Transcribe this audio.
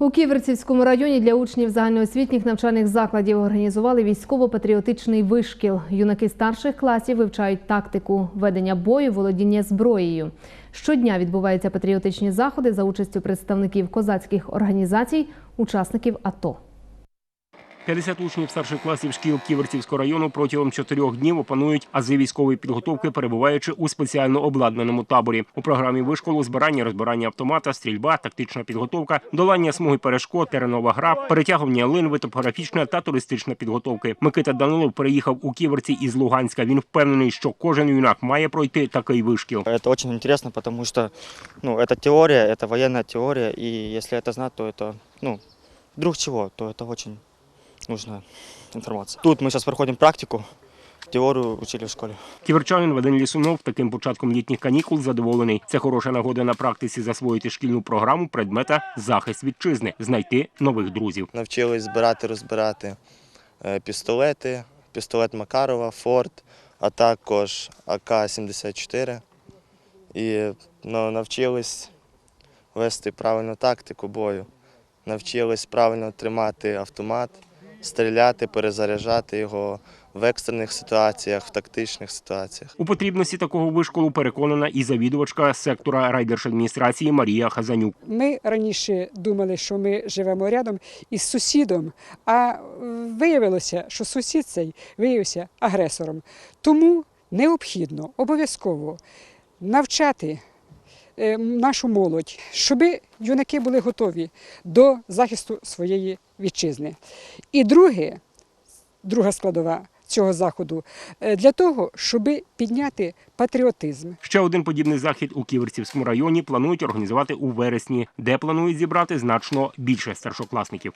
У Ківерцівському районі для учнів загальноосвітніх навчальних закладів організували військово-патріотичний вишкіл. Юнаки старших класів вивчають тактику ведення бою, володіння зброєю. Щодня відбуваються патріотичні заходи за участю представників козацьких організацій, учасників АТО. 50 учнів старших класів шкіл Ківерцівського району протягом чотирьох днів опанують ази військової підготовки, перебуваючи у спеціально обладнаному таборі. У програмі вишколу збирання, розбирання автомата, стрільба, тактична підготовка, долання смуги перешкод, теренова гра, перетягування линви, топографічна та туристична підготовки. Микита Данилов переїхав у Ківерці із Луганська. Він впевнений, що кожен юнак має пройти такий вишкіл. Это очень интересно, потому что ну, это теория, это военная теория, и если это знать, то это, ну, вдруг чего, то это очень нужная информация. Тут мы сейчас проходим практику, теорию учили в школе. Ківерчанин Вадим Лісунов таким початком літніх канікул задоволений. Це хороша нагода на практиці засвоїти шкільну програму предмета захист вітчизни, знайти нових друзів. навчились збирати, розбирати е, пістолети, пістолет Макарова, Форд, а також АК-74. І ну, навчились вести правильну тактику бою, навчились правильно тримати автомат, стріляти, перезаряджати його в екстрених ситуаціях, в тактичних ситуаціях. У потрібності такого вишколу переконана і завідувачка сектора райдержадміністрації Марія Хазанюк. Ми раніше думали, що ми живемо рядом із сусідом, а е, виявилося, що сусід цей виявився агресором. Тому необхідно обов'язково навчати нашу молодь, щоб юнаки були готові до захисту своєї вітчизни. І друге, друга складова цього заходу е, для того, щоб підняти патріотизм. Ще один подібний захід у Ківерцівському районі планують організувати у вересні, де планують зібрати значно більше старшокласників.